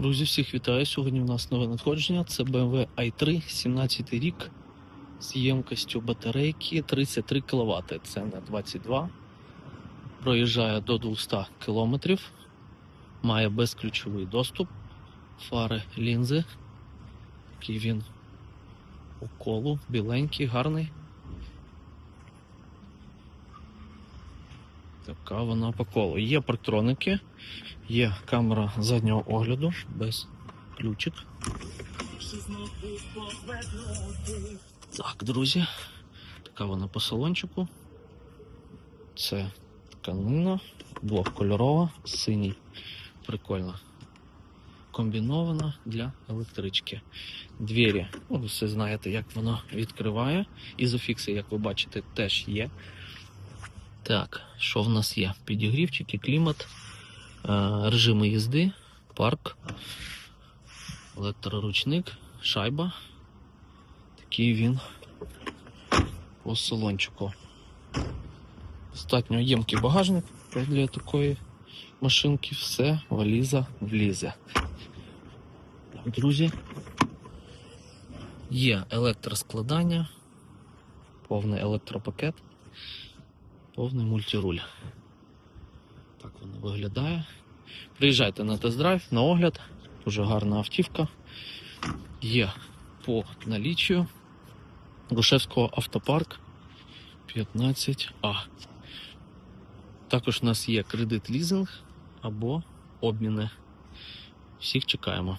Друзі, всіх вітаю. Сьогодні у нас нове надходження. Це BMW i3, 17 рік з ємкостю батарейки 33 кВт. Це на 22. Проїжджає до 200 км. Має безключовий доступ. Фари лінзи. Такий він у колу, біленький, гарний. Така вона по колу. Є парктроники. Є камера заднього огляду без ключик. Так, друзі. Така вона по салончику. Це тканина, двохкольорова, синій. Прикольно. Комбінована для електрички. Двері, ну, ви все знаєте, як воно відкриває. Ізофікси, як ви бачите, теж є. Так, що в нас є? Підігрівчики, клімат. Е, режими їзди, парк, електроручник, шайба. Такий він по салончику. Достатньо ємкий багажник для такої машинки. Все, валіза влізе. Так, друзі. Є електроскладання, повний електропакет, повний мультируль. Так воно виглядає. Приїжджайте на тест-драйв, на огляд. Дуже гарна автівка. Є по наліччю Грушевського автопарк 15А. Також у нас є кредит лізинг або обміни. Всіх чекаємо.